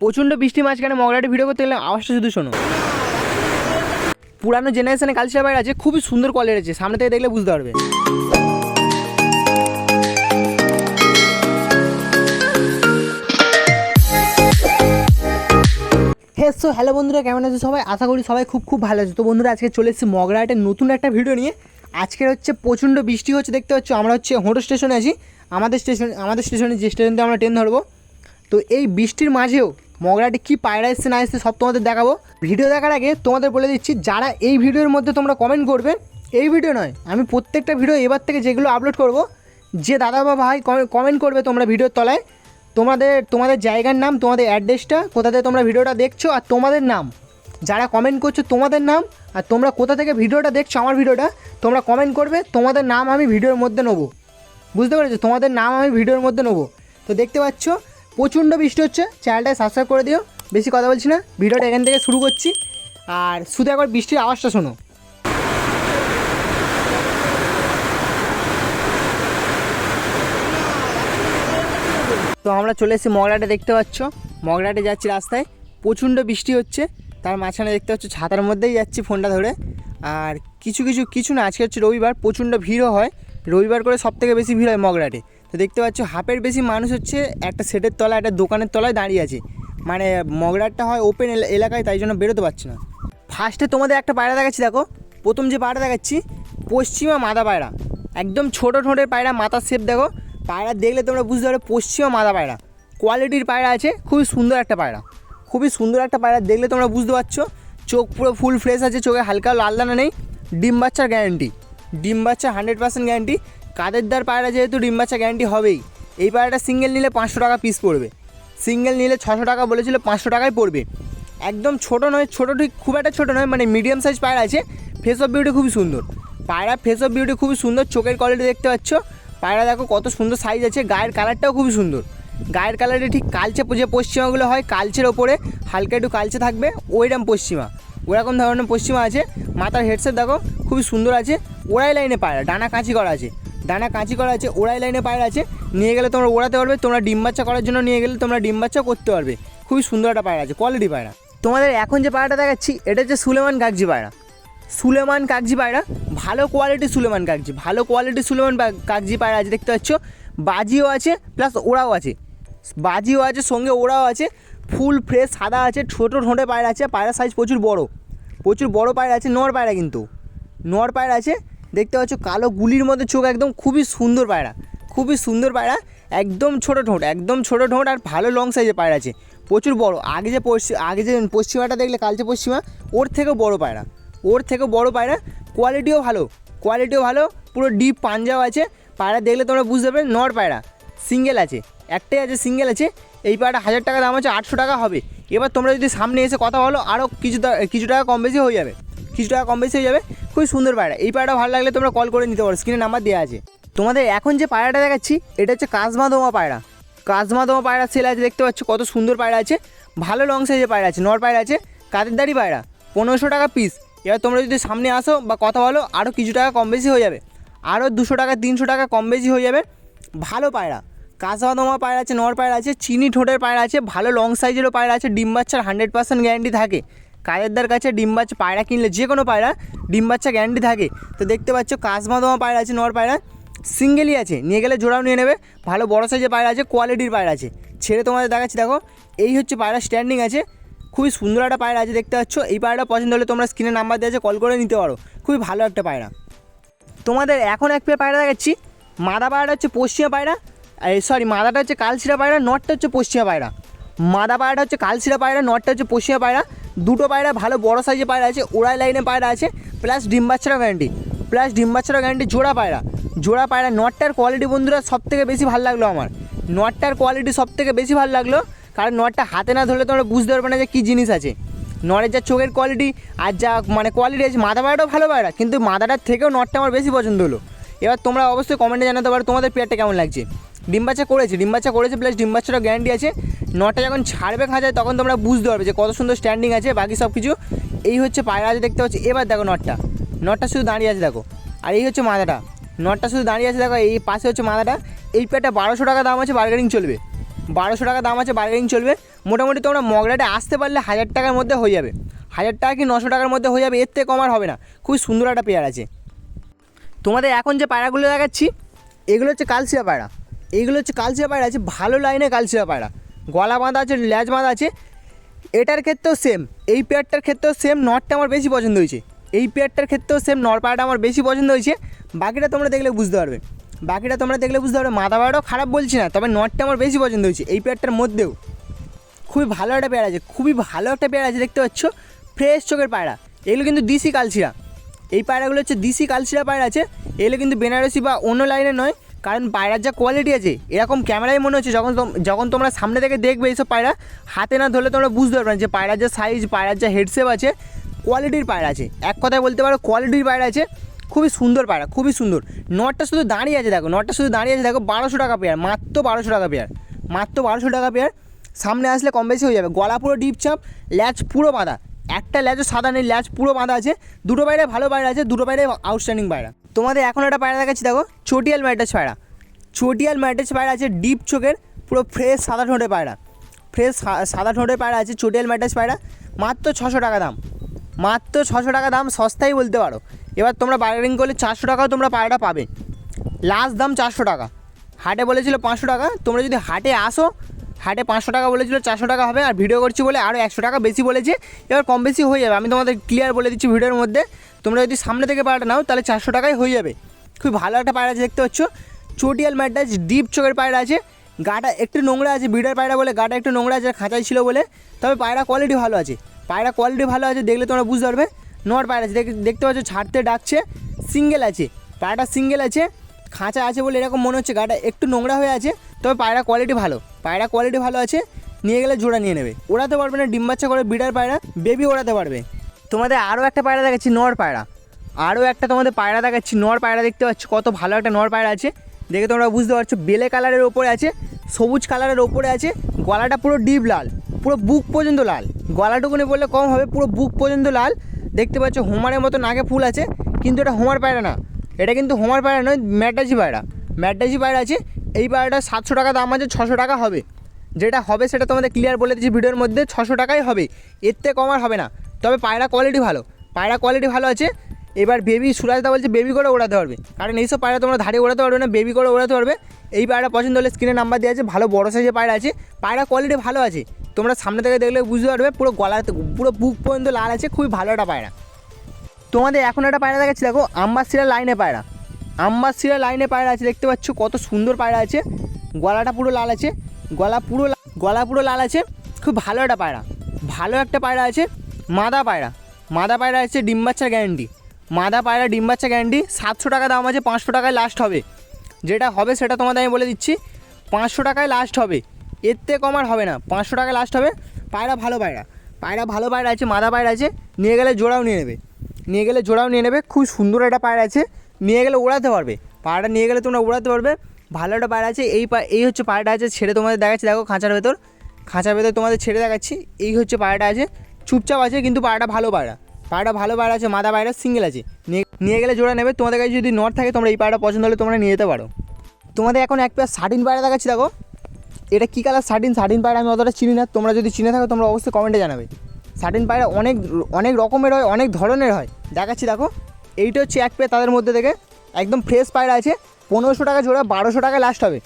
প্রচণ্ড বৃষ্টি মাঝখানে মগরাটি ভিডিও করতে গেলে আওয়াজটা শুধু শোনো। পুরানো জেনারেশনে কালচার বাইরে আছে, খুবই সুন্দর কোয়ালিটি আছে। সামনে থেকে দেখলে বুঝতে পারবে। হে সো হ্যালো বন্ধুরা, কেমন আছে সবাই? আশা করি সবাই খুব খুব ভালো আছে। তো বন্ধুরা, আজকে চলে এসেছি মগরাহাটের নতুন একটা ভিডিও নিয়ে। আজকের হচ্ছে প্রচণ্ড বৃষ্টি হচ্ছে, দেখতে পাচ্ছ। আমরা হচ্ছে হোটো স্টেশনে আছি। আমাদের স্টেশন আমাদের স্টেশনে যে স্টেশনতে আমরা ট্রেন ধরবো। তো এই বৃষ্টির মাঝেও মগরাহাটে কী পায়রা এসছে না এসছে সব তোমাদের দেখাবো। ভিডিও দেখার আগে তোমাদের বলে দিচ্ছি, যারা এই ভিডিওর মধ্যে তোমরা কমেন্ট করবে, এই ভিডিও নয়, আমি প্রত্যেকটা ভিডিও এবার থেকে যেগুলো আপলোড করব, যে দাদা বা ভাই কমেন্ট করবে তোমরা ভিডিওর তলায়, তোমাদের তোমাদের জায়গার নাম, তোমাদের অ্যাড্রেসটা কোথা থেকে তোমরা ভিডিওটা দেখছ আর তোমাদের নাম। যারা কমেন্ট করছ তোমাদের নাম আর তোমরা কোথা থেকে ভিডিওটা দেখছ আমার ভিডিওটা, তোমরা কমেন্ট করবে, তোমাদের নাম আমি ভিডিওর মধ্যে নেব। বুঝতে পেরেছ? তোমাদের নাম আমি ভিডিওর মধ্যে নেব। তো দেখতে পাচ্ছ প্রচণ্ড বৃষ্টি হচ্ছে চ্যানেলটায় সাবস্ক্রাইব করে দিও, বেশি কথা বলছি না, ভিডিওটা এখান থেকে শুরু করছি। আর শুধু একবার বৃষ্টির আওয়াজটা শোনো। তো আমরা চলে এসেছি মগরাটে, দেখতে পাচ্ছ? মগরাটে যাচ্ছি রাস্তায়, প্রচণ্ড বৃষ্টি হচ্ছে, তার মাঝখানে দেখতে পাচ্ছ, ছাতার মধ্যেই যাচ্ছি ফোনটা ধরে। আর কিছু কিছু কিছু না, আজকে হচ্ছে রবিবার, প্রচণ্ড ভিড়ও হয়, রবিবার করে সব থেকে বেশি ভিড় হয় মগরাটে। তো দেখতে পাচ্ছ, হাফের বেশি মানুষ হচ্ছে একটা সেটের তলায়, একটা দোকানের তলায় দাঁড়িয়ে আছে। মানে মগরাটটা হয় ওপেন এলাকায়, তাই জন্য বেরোতে পারছে না। ফার্স্টে তোমাদের একটা পায়রা দেখাচ্ছি, দেখো। প্রথম যে পায়রা দেখাচ্ছি, পশ্চিমা মাদা পায়রা। একদম ছোটো ঠোঁটের পায়রা, মাথার শেপ দেখো। পায়রা দেখলে তোমরা বুঝতে পারবে, পশ্চিমা মাদা পায়রা। কোয়ালিটির পায়রা আছে, খুবই সুন্দর একটা পায়রা। খুবই সুন্দর একটা পায়রা, দেখলে তোমরা বুঝতে পারছ। চোখ পুরো ফুল ফ্রেশ আছে, চোখে হালকা লাল দানা নেই। ডিম বাচ্চার গ্যারান্টি ডিম বাচ্চা হান্ড্রেড পার্সেন্ট গ্যারান্টি কাদের দ্বার পায়রা যেহেতু ডিম বাচ্চা গ্যারান্টি হবেই, এই পায়রাটা সিঙ্গেল নিলে পাঁচশো টাকা পিস পড়বে। সিঙ্গেল নিলে ছশো টাকা বলেছিল, পাঁচশো টাকায় পড়বে। একদম ছোট নয়, ছোট ঠিক খুব একটা ছোট নয় মানে মিডিয়াম সাইজ পায়রা আছে ফেস অফ বিউটি খুবই সুন্দর। পায়রা ফেস অফ বিউটি খুবই সুন্দর, চোখের কোয়ালিটি দেখতে পাচ্ছ। পায়রা দেখো কত সুন্দর সাইজ আছে, গায়ের কালারটাও খুবই সুন্দর। গায়ের কালারটা ঠিক কালচে যে পশ্চিমাগুলো হয়, কালচের ওপরে হালকা একটু কালচে থাকবে, ওইরকম পশ্চিমা। ওরকম ধরনের পশ্চিমা আছে। মাথার হেডসেট দেখো, খুবই সুন্দর আছে। ওড়াই লাইনে পায়রা, ডানা কাঁচি করা আছে। ডানা কাঁচি করা আছে, ওড়াই লাইনে পায়রা আছে, নিয়ে গেলে তোমরা ওড়াতে পারবে, তোমরা ডিম বাচ্চা করার জন্য নিয়ে গেলে তোমরা ডিম বাচ্চা করতে পারবে। খুবই সুন্দর একটা পায়রা আছে কোয়ালিটি পায়রা তোমাদের এখন যে পায়রাটা দেখাচ্ছি, এটা হচ্ছে সুলেমান কাগজি পায়রা। সুলেমান কাগজি পায়রা, ভালো কোয়ালিটি সুলেমান কাগজি ভালো কোয়ালিটি সুলেমান কাগজি পায়রা আছে, দেখতে পাচ্ছ? বাজিও আছে প্লাস ওড়াও আছে। বাজিও আছে, সঙ্গে ওড়াও আছে ফুল ফ্রেশ সাদা আছে, ছোটো ঠোঁটে পায়রা আছে, পায়রা সাইজ প্রচুর বড়। প্রচুর বড় পায়রা আছে, নর পায়রা কিন্তু। নর পায়রা আছে দেখতে পাচ্ছ কালো গুলির মধ্যে চোখ একদম খুবই সুন্দর পায়রা। খুবই সুন্দর পায়রা, একদম ছোটো ঠোঁট, একদম ছোটো ঠোঁট আর ভালো লং সাইজের পায়রা আছে। প্রচুর বড়, আগে যে পশ্চিম আগে যে পশ্চিমাটা দেখলে কালচে পশ্চিমা, ওর থেকেও বড় পায়রা, ওর থেকেও বড় পায়রা কোয়ালিটিও ভালো কোয়ালিটিও ভালো, পুরো ডিপ পাঞ্জাও আছে, পায়রা দেখলে তোমরা বুঝতে পারবে, নর পায়রা সিঙ্গেল আছে, একটাই আছে সিঙ্গেল আছে, এই পায়রাটা হাজার টাকা দাম আছে, আটশো টাকা হবে। এবার তোমরা যদি সামনে এসে কথা বলো আরও কিছু কিছু টাকা কম বেশি হয়ে যাবে। কিছু টাকা কম বেশি হয়ে যাবে, খুবই সুন্দর পায়রা। এই পায়রাটা ভালো লাগলে তোমরা কল করে নিতে পারো স্ক্রিনে নাম্বার দেওয়া আছে। তোমাদের এখন যে পায়রাটা দেখাচ্ছি, এটা হচ্ছে কাজমাদমা পায়রা। কাজমাদমা পায়রা সেল আছে, দেখতে পাচ্ছ কত সুন্দর পায়রা আছে। ভালো লং সাইজের পায়রা আছে, নর পায়রা আছে কাদের দাড়ি পায়রা, পনেরোশো টাকা পিস এবার তোমরা যদি সামনে আসো বা কথা বলো আরও কিছু টাকা কম বেশি হয়ে যাবে। আরও দুশো টাকা, তিনশো টাকা কম বেশি হয়ে যাবে। ভালো পায়রা। কাঁচাদমা পায়রা আছে, নর পায়রা আছে, চিনি ঠোঁটের পায়রা আছে, ভালো লং সাইজেরও পায়রা আছে, ডিম বাচ্চার হান্ড্রেড পার্সেন্ট গ্যারান্টি থাকে। কায়েরদার কাছে ডিম বাচ্চা পায়রা কিনলে, যে কোনো পায়রা, ডিম বাচ্চা গ্যারান্টি থাকে। তো দেখতে পাচ্ছ কাজমাদমা পায়রা আছে নর পায়রা। সিঙ্গেলই আছে, নিয়ে গেলে জোড়াও নিয়ে নেবে। ভালো বড় সাইজের পায়রা আছে কোয়ালিটির পায়রা আছে। ছেড়ে তোমাদের দেখাচ্ছি, দেখো। এই হচ্ছে পায়রা স্ট্যান্ডিং আছে। খুবই সুন্দর একটা পায়রা আছে, দেখতে পাচ্ছ। এই পায়রাটা পছন্দ হলে তোমরা স্ক্রিনে নাম্বার আছে কল করে নিতে পারো। খুবই ভালো একটা পায়রা। তোমাদের এখন এক পেয়ে পায়রা দেখাচ্ছি। মাদা পায়রাটা হচ্ছে পশ্চিমা পায়রা। সরি মাদাটা হচ্ছে কালশিরা পায়রা নটটা হচ্ছে পশ্চিমা পায়রা। মাদা পায়রাটা হচ্ছে কালশিরা পায়রা নটটা হচ্ছে পশ্চিমা পায়রা। দুটো পায়রা, ভালো বড় সাইজের পায়রা আছে, ওড়াই লাইনে পায়রা আছে প্লাস ডিম বাচ্চারও গ্যারান্টি প্লাস ডিম বাচ্চারও গ্যারান্টি জোড়া পায়রা। জোড়া পায়রা নটটার কোয়ালিটি বন্ধুরা সব থেকে বেশি ভালো লাগল আমার। নটটার কোয়ালিটি সব থেকে বেশি ভালো লাগল, কারণ নটটা হাতে না ধরলে তোমরা বুঝতে পারবে না যে কী জিনিস আছে। নরের যা চোখের কোয়ালিটি আর যা মানে কোয়ালিটি আছে মাথা পায়রাটাও ভালো পায়রা, কিন্তু মাথাটার থেকেও নটটা আমার বেশি পছন্দ হলো। এবার তোমরা অবশ্যই কমেন্টে জানাতে পারো তোমাদের পেয়ারটা কেমন লাগছে। ডিম বাচ্চা করেছে ডিম বাচ্চা করেছে প্লাস ডিম বাচ্চাটাও গ্যারান্টি আছে নটা যখন ছাড়বে খাঁচায়, তখন তোমরা বুঝতে পারবে যে কত সুন্দর স্ট্যান্ডিং আছে, বাকি সব কিছু এই হচ্ছে পায়রা আছে, দেখতে পাচ্ছি। এবার দেখো নটটা। নটটা শুধু দাঁড়িয়ে আছে, দেখো। আর এই হচ্ছে মাথাটা নটটা শুধু দাঁড়িয়ে আছে, দেখো, এই পাশে হচ্ছে মাথাটা এই পেয়ারটা বারোশো টাকা দাম আছে বার্গেনিং চলবে। বারোশো টাকা দাম আছে বার্গেনিং চলবে। মোটামুটি তোমরা মগরাটে আসতে পারলে হাজার টাকার মধ্যে হয়ে যাবে। হাজার টাকা কি নশো টাকার মধ্যে হয়ে যাবে, এর থেকে কম আর হবে না। খুবই সুন্দর একটা পেয়ার আছে। তোমাদের এখন যে পায়রাগুলো দেখাচ্ছি, এগুলো হচ্ছে কালচিরা পায়রা। এইগুলো হচ্ছে কালচিরা পায়রা, আছে ভালো লাইনে কালচিরা পায়রা। গলা বাঁধা আছে, ল্যাজ বাঁধা আছে, এটার ক্ষেত্রেও সেম এই পেয়ারটার ক্ষেত্রেও সেম নটটা আমার বেশি পছন্দ হয়েছে। এই পেয়ারটার ক্ষেত্রেও সেম নর পায়রাটা আমার বেশি পছন্দ হয়েছে। বাকিটা তোমরা দেখলে বুঝতে পারবে। বাকিটা তোমরা দেখলে বুঝতে পারবে। মাথা পায়রাটাও খারাপ বলছি না, তবে নটটা আমার বেশি পছন্দ হয়েছে, এই পেয়ারটার মধ্যেও। খুবই ভালো একটা পেয়ার আছে, খুবই ভালো একটা পেয়ার আছে, দেখতে পাচ্ছ? ফ্রেশ চোখের পায়রা। এগুলো কিন্তু দিশি কালচিরা এই পায়রাগুলো হচ্ছে দিশি কালচিরা পায়রা আছে। এগুলো কিন্তু বেনারসি বা অন্য লাইনে নয়। কারণ পায়রার যা কোয়ালিটি আছে, এরকম ক্যামেরায় মনে হচ্ছে যখন যখন তোমরা সামনে থেকে দেখবে এইসব পায়রা, হাতে না ধরলে তোমরা বুঝতে পারবে না যে পায়রার যা সাইজ পায়রার যা হেডসেপ আছে কোয়ালিটির পায়রা আছে। এক কথায় বলতে পারো কোয়ালিটির পায়রা আছে, খুবই সুন্দর পায়রা, খুবই সুন্দর। নটটা শুধু দাঁড়িয়ে আছে দেখো নটটা শুধু দাঁড়িয়ে আছে দেখো, বারোশো টাকা পেয়ার মাত্র বারোশো টাকা পেয়ার মাত্র বারোশো টাকা পেয়ার সামনে আসলে কম বেশি হয়ে যাবে, গলা পুরো ডিপ চাপ ল্যাচ পুরো বাঁধা। একটা ল্যাচও সাদা নেই ল্যাচ পুরো বাঁধা আছে, দুটো বাইরে ভালো পায়রা আছে, দুটো বাইরে আউটস্ট্যান্ডিং পায়রা তোমাদের এখন একটা পায়রা দেখাচ্ছি, দেখো, চটিয়াল ম্যাটাচ পায়রা চটিয়াল ম্যাটাচ পায়রা আছে, ডিপ চোখের পুরো ফ্রেশ সাদা ঠোঁটের পায়রা। ফ্রেশ সাদা ঠোঁটের পায়রা আছে, চটিয়াল ম্যাটাচ পায়রা মাত্র ছশো টাকা দাম। মাত্র ছশো টাকা দাম, সস্তাই বলতে পারো। এবার তোমরা বার্গেনিং করলে চারশো টাকাও তোমরা পায়রাটা পাবে। লাস্ট দাম চারশো টাকা। হাটে বলেছিল পাঁচশো টাকা, তোমরা যদি হাটে আসো হাটে পাঁচশো টাকা বলেছিল, চারশো টাকা হবে, আর ভিডিও করছি বলে আরও একশো টাকা বেশি বলেছে। এবার কম বেশি হয়ে যাবে, আমি তোমাদের ক্লিয়ার বলে দিচ্ছি ভিডিওর মধ্যে। তোমরা যদি সামনে থেকে পায়রাটা নাও, তাহলে চারশো টাকায় হয়ে যাবে। খুব ভালো একটা পায়রা আছে, দেখতে পাচ্ছ। চটিয়াল ম্যাটাজ ডিপ চোখের পায়রা আছে। গাটা একটু নোংরা আছে বিডার পায়রা বলে গাটা একটু নোংরা আছে খাঁচাই ছিল বলে। তবে পায়রা কোয়ালিটি ভালো আছে। পায়রা কোয়ালিটি ভালো আছে, দেখলে তোমরা বুঝতে পারবে। নট পায়রা আছে, দেখ- দেখতে পাচ্ছ, ছাড়তে ডাকছে। সিঙ্গেল আছে, পায়রাটা সিঙ্গেল আছে। খাঁচা আছে বলে এরকম মনে হচ্ছে, গাটা একটু নোংরা হয়ে আছে। তবে পায়রা কোয়ালিটি ভালো। পায়রা কোয়ালিটি ভালো আছে, নিয়ে গেলে জোড়া নিয়ে নেবে। ওড়াতে পারবে না, ডিম বাচ্চা করে বিডার পায়রা বেবি ওড়াতে পারবে। তোমাদের আরও একটা পায়রা দেখাচ্ছি, নর পায়রা। আরও একটা তোমাদের পায়রা দেখাচ্ছি, নর পায়রা দেখতে পাচ্ছ, কত ভালো একটা নর পায়রা আছে। দেখে তোমরা বুঝতে পারছ, বেলে কালারের ওপরে আছে, সবুজ কালারের ওপরে আছে, গলাটা পুরো ডিপ লাল, পুরো বুক পর্যন্ত লাল। গলাটুকুনি বললে কম হবে, পুরো বুক পর্যন্ত লাল। দেখতে পাচ্ছ, হোমারের মতো নাকে ফুল আছে, কিন্তু এটা হোমার পায়রা না। এটা কিন্তু হোমার পায়রা নয় ম্যাটাজি পায়রা। ম্যাটাজি পায়রা আছে এই পায়রাটা সাতশো টাকা দাম আছে, ছশো টাকা হবে। যেটা হবে সেটা তোমাদের ক্লিয়ার বলে দিচ্ছি ভিডিওর মধ্যে, ছশো টাকাই হবে। এর থেকে কম আর হবে না। তবে পায়রা কোয়ালিটি ভালো। পায়রা কোয়ালিটি ভালো আছে। এবার বেবি সুরাজদা বলছে বেবি করে ওড়াতে পারবে। কারণ এইসব পায়রা তোমরা ধারে ওড়াতে পারবে না বেবি করে ওড়াতে পারবে। এই পায়রা পছন্দ হলে স্ক্রিনে নাম্বার দেওয়া আছে, ভালো বড় সাইজের পায়রা আছে। পায়রা কোয়ালিটি ভালো আছে। তোমরা সামনে থেকে দেখলে বুঝতে পারবে, পুরো গলা পুরো বুক পর্যন্ত লাল আছে, খুবই ভালো একটা পায়রা। তোমাদের এখন একটা পায়রা দেখাচ্ছি, দেখো, আম্বাসিরা লাইনে পায়রা। আম্বাসিরা লাইনে পায়রা আছে, দেখতে পাচ্ছ কত সুন্দর পায়রা আছে। গলাটা পুরো লাল আছে, গলা পুরো গলা পুরো লাল আছে। খুব ভালো একটা পায়রা, ভালো একটা পায়রা আছে, মাদা পায়রা। মাদা পায়রা আছে ডিম বাচ্চার গ্যারেন্টি মাদা পায়রা ডিম বাচ্চা গ্যারেন্টি সাতশো টাকা দাম আছে, পাঁচশো টাকায় লাস্ট হবে। যেটা হবে সেটা তোমাদের আমি বলে দিচ্ছি, পাঁচশো টাকায় লাস্ট হবে। এর থেকে কম আর হবে না, পাঁচশো টাকায় লাস্ট হবে। পায়রা ভালো পায়রা পায়রা ভালো পায়রা আছে, মাদা পায়রা আছে, নিয়ে গেলে জোড়াও নিয়ে নেবে। নিয়ে গেলে জোড়াও নিয়ে নেবে, খুব সুন্দর একটা পায়রা আছে। নিয়ে গেলে ওড়াতে পারবে। পায়রাটা নিয়ে গেলে তোমরা ওড়াতে পারবে। ভালো একটা পায়রা আছে, এই এই হচ্ছে পায়রাটা আছে, ছেড়ে তোমাদের দেখাচ্ছি। দেখো খাঁচার ভেতর খাঁচার ভেতর তোমাদের ছেড়ে দেখাচ্ছি। এই হচ্ছে পায়রাটা আছে, চুপচাপ আছে কিন্তু পায়রাটা ভালো পায়রা পায়রাটা ভালো পায়রা আছে, মাদা পায়রা সিঙ্গেল আছে। নিয়ে নিয়ে গেলে জোড়া নেবে, তোমাদের কাছে যদি নট থাকে তোমরা এই পায়রাটা পছন্দ হলে তোমরা নিয়ে যেতে পারো। তোমাদের এখন এক পেয়ার সার্টিন পায়রা দেখাচ্ছি, দেখো। এটা কী কালার সার্টিন সার্টিন পায়রা আমি অতটা চিনি না, তোমরা যদি চিনে থাকো তোমরা অবশ্যই কমেন্টে জানাবে। সার্টিন পায়রা অনেক অনেক রকমের হয়, অনেক ধরনের হয়। দেখাচ্ছি, দেখো। এইটা হচ্ছে এক পেয়ার তাদের মধ্যে থেকে। একদম ফ্রেশ পায়রা আছে। পনেরোশো টাকা জোড়া, বারোশো টাকা লাস্ট হবে।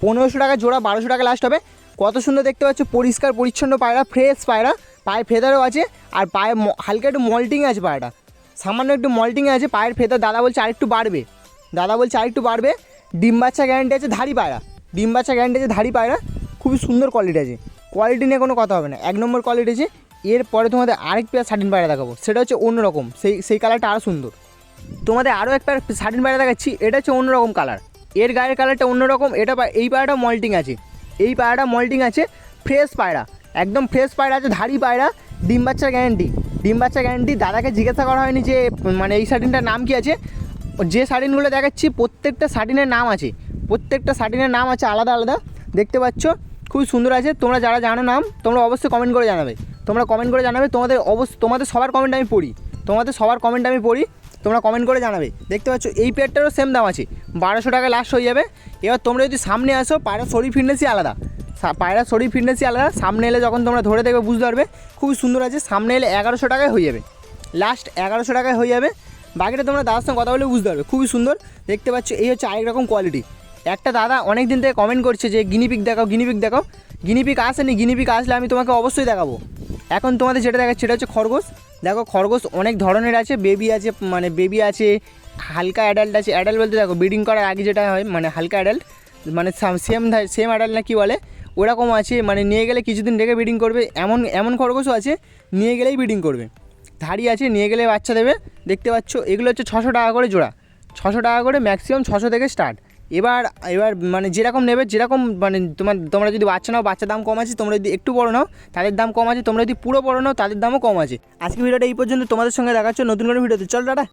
পনেরোশো টাকা জোড়া, বারোশো টাকা লাস্ট হবে। কত সুন্দর দেখতে পাচ্ছ, পরিষ্কার, পরিচ্ছন্ন পায়রা ফ্রেশ পায়রা। পায়ে ফেদারও আছে। আর পায়ে হালকা একটু মল্টিং আছে পায়রাটা। সামান্য একটু মল্টিং আছে। পায়ের ফেদার দাদা বলছে আরেকটু বাড়বে। দাদা বলছে আরেকটু বাড়বে। ডিম বাচ্চা গ্যারান্টি আছে ধাড়ি পায়রা। ডিম বাচ্চা গ্যারান্টি আছে ধাড়ি পায়রা। খুবই সুন্দর কোয়ালিটি আছে। কোয়ালিটি নিয়ে কোনো কথা হবে না। এক নম্বর কোয়ালিটি আছে। এরপরে তোমাদের আরেক পেয়ার সার্টিন পায়রা দেখাবো। সেটা হচ্ছে অন্যরকম, সেই সেই কালারটা আরও সুন্দর। তোমাদের আরও একটা সার্টিন পায়রা দেখাচ্ছি, এটা হচ্ছে অন্যরকম কালারের গায়ের কালারটা অন্যরকম, এটা এই পায়রাটা মল্টিং আছে। এই পায়রাটা মল্টিং আছে ফ্রেশ পায়রা, একদম ফ্রেশ পায়রা আছে, ধাড়ি পায়রা, ডিম বাচ্চার গ্যারেন্টি ডিম বাচ্চা গ্যারেন্টি দাদাকে জিজ্ঞাসা করা হয়নি যে মানে এই শার্টিনটার নাম কি আছে? যে শার্টিনগুলো দেখাচ্ছি, প্রত্যেকটা শার্টিনের নাম আছে। প্রত্যেকটা শার্টিনের নাম আছে আলাদা আলাদা। দেখতে পাচ্ছ, খুবই সুন্দর আছে। তোমরা যারা জানো নাম, তোমরা অবশ্যই কমেন্ট করে জানাবে। তোমরা কমেন্ট করে জানাবে, তোমাদের অবশ্য তোমাদের সবার কমেন্ট আমি পড়ি। তোমাদের সবার কমেন্ট আমি পড়ি, তোমরা কমেন্ট করে জানাবে। দেখতে পাচ্ছ, এই পেয়ারটারও সেম দাম আছে। বারোশো টাকা লাস্ট হয়ে যাবে। এবার তোমরা যদি সামনে আসো, পায়রা শরীর ফিটনেসই আলাদা। পায়রা শরীর ফিটনেসই আলাদা। সামনে এলে যখন তোমরা ধরে দেখবে বুঝতে পারবে, খুবই সুন্দর আছে। সামনে এলে এগারোশো টাকায় হয়ে যাবে। লাস্ট এগারোশো টাকায় হয়ে যাবে। বাকিটা তোমরা দাদার সঙ্গে কথা বলে বুঝতে পারবে। খুবই সুন্দর। দেখতে পাচ্ছ, এই হচ্ছে আরেক রকম কোয়ালিটি একটা দাদা অনেক দিন থেকে কমেন্ট করছে যে, গিনিপিক দেখাও গিনিপিক দেখাও। গিনিপিক আসেনি, গিনিপিক আসলে আমি তোমাকে অবশ্যই দেখাবো। এখন তোমাদের যেটা দেখাচ্ছে সেটা হচ্ছে খরগোশ। দেখো, খরগোশ অনেক ধরনের আছে বেবি আছে মানে বেবি আছে, হালকা অ্যাডাল্ট আছে। অ্যাডাল্ট বলতে দেখো ব্রিডিং করার আগে যেটা হয় মানে হালকা অ্যাডাল্ট মানে সেম সেম অ্যাডাল্ট না কি বলে, ওরকম আছে মানে নিয়ে গেলে কিছুদিন রেখে ব্রিডিং করবে। এমন এমন খরগোশও আছে, নিয়ে গেলেই ব্রিডিং করবে। ধাড়ি আছে, নিয়ে গেলে বাচ্চা দেবে, দেখতে পাচ্ছ, এগুলো হচ্ছে ছশো টাকা করে জোড়া। ছশো টাকা করে ম্যাক্সিমাম ছশো থেকে স্টার্ট এবার এবার মানে যেরকম নেবে, যেরকম মানে তোমার, তোমরা যদি বাচ্চা নাও, বাচ্চার দাম কম আছে, তোমরা যদি একটু বড় নাও, তাদের দাম কম আছে, তোমরা যদি পুরো বড় নাও, তাদের দামও কম আছে। আজকে ভিডিওটা এই পর্যন্ত, তোমাদের সঙ্গে দেখাচ্ছ নতুন কোনো ভিডিওতে। চল টাটা।